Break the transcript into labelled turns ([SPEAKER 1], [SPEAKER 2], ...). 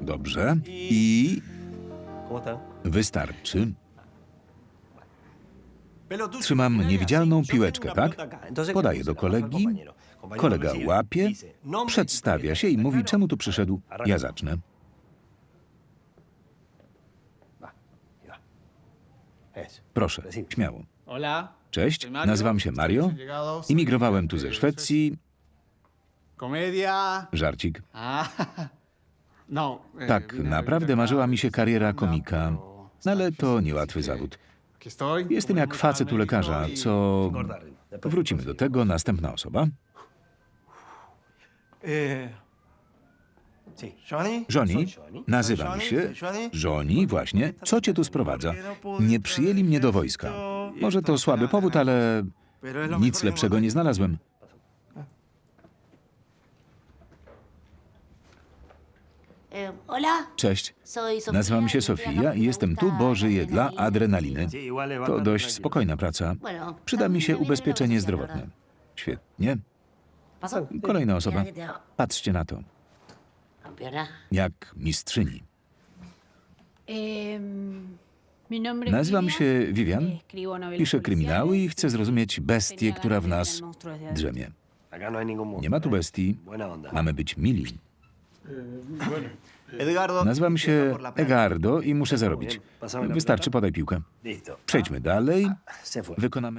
[SPEAKER 1] Dobrze. I wystarczy. Trzymam niewidzialną piłeczkę, tak? Podaję
[SPEAKER 2] ¿qué
[SPEAKER 1] do kolegi, kolega łapie,
[SPEAKER 2] y
[SPEAKER 1] przedstawia się i mówi, czemu tu przyszedł. Ja zacznę. Proszę, śmiało. Cześć, nazywam się Mario. Imigrowałem tu ze Szwecji. Żarcik.
[SPEAKER 3] No. eh,
[SPEAKER 1] Tak, naprawdę marzyła mi się kariera komika. No ale to niełatwy zawód. Jestem jak facet u lekarza, co... Wrócimy do tego, następna osoba. Żoni,
[SPEAKER 2] Johnny.
[SPEAKER 1] nazywam się. Żoni, właśnie. Co cię tu sprowadza? Nie przyjęli mnie do wojska. Może to słaby powód, ale nic lepszego nie znalazłem.
[SPEAKER 4] Hola,
[SPEAKER 1] Cześć,
[SPEAKER 4] soy Sofía.
[SPEAKER 1] nazywam się
[SPEAKER 4] y
[SPEAKER 1] Sofia i jestem tu, bo żyję dla
[SPEAKER 4] adrenalina.
[SPEAKER 1] adrenaliny. To dość
[SPEAKER 2] tranquilo.
[SPEAKER 1] spokojna praca. Przyda mi się ubezpieczenie zdrowotne. Świetnie. Kolejna osoba. Patrzcie na to.
[SPEAKER 4] Campeona.
[SPEAKER 1] Jak mistrzyni. Nazywam się Vivian. Piszę kryminały i chcę zrozumieć bestię, która w nas drzemie.
[SPEAKER 2] No.
[SPEAKER 1] Nie ma tu
[SPEAKER 2] ¿eh?
[SPEAKER 1] bestii. Mamy być mili.
[SPEAKER 2] Edgardo.
[SPEAKER 1] Nazywam się. Egardo i muszę zarobić. Wystarczy, podaj piłkę. Przejdźmy dalej. Wykonamy.